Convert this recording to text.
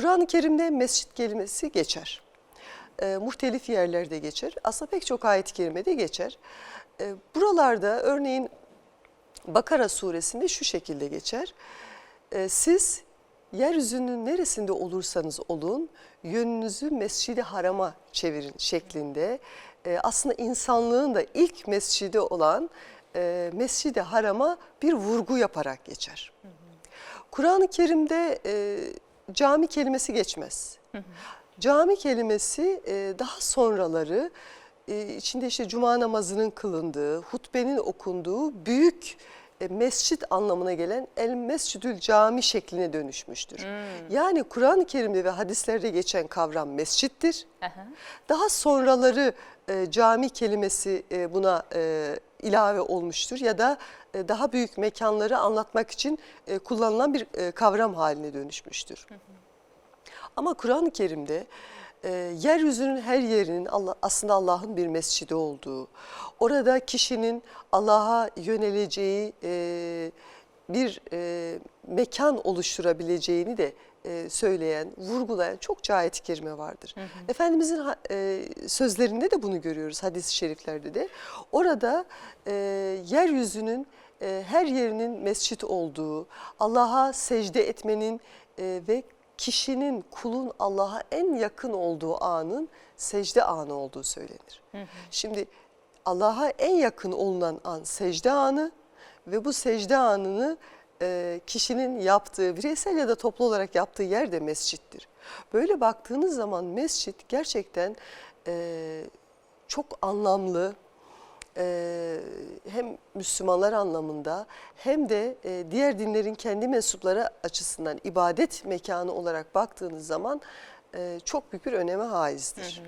Kur'an-ı Kerim'de mescit kelimesi geçer. E, muhtelif yerlerde geçer. Aslında pek çok ayet-i kerimede geçer. E, buralarda örneğin Bakara suresinde şu şekilde geçer. E, siz yeryüzünün neresinde olursanız olun yönünüzü mescidi harama çevirin şeklinde. E, aslında insanlığın da ilk mescidi olan e, mescidi harama bir vurgu yaparak geçer. Kur'an-ı Kerim'de e, cami kelimesi geçmez. Cami kelimesi e, daha sonraları e, içinde işte cuma namazının kılındığı, hutbenin okunduğu büyük e, mescit anlamına gelen el mescidül cami şekline dönüşmüştür. Yani Kur'an-ı Kerim'de ve hadislerde geçen kavram mescittir. Aha. Daha sonraları e, cami kelimesi e, buna e, ilave olmuştur ya da e, daha büyük mekanları anlatmak için e, kullanılan bir e, kavram haline dönüşmüştür. Ama Kur'an-ı Kerim'de e, yeryüzünün her yerinin Allah, aslında Allah'ın bir mescidi olduğu, orada kişinin Allah'a yöneleceği e, bir e, mekan oluşturabileceğini de e, söyleyen, vurgulayan çok ayet-i kerime vardır. Efendimizin ha- e, sözlerinde de bunu görüyoruz hadis-i şeriflerde de. Orada e, yeryüzünün e, her yerinin mescit olduğu, Allah'a secde etmenin e, ve kişinin, kulun Allah'a en yakın olduğu anın secde anı olduğu söylenir. Şimdi Allah'a en yakın olunan an secde anı ve bu secde anını e, kişinin yaptığı, bireysel ya da toplu olarak yaptığı yer de mescittir. Böyle baktığınız zaman mescit gerçekten e, çok anlamlı, e, hem Müslümanlar anlamında hem de diğer dinlerin kendi mensupları açısından ibadet mekanı olarak baktığınız zaman çok büyük bir öneme haizdir.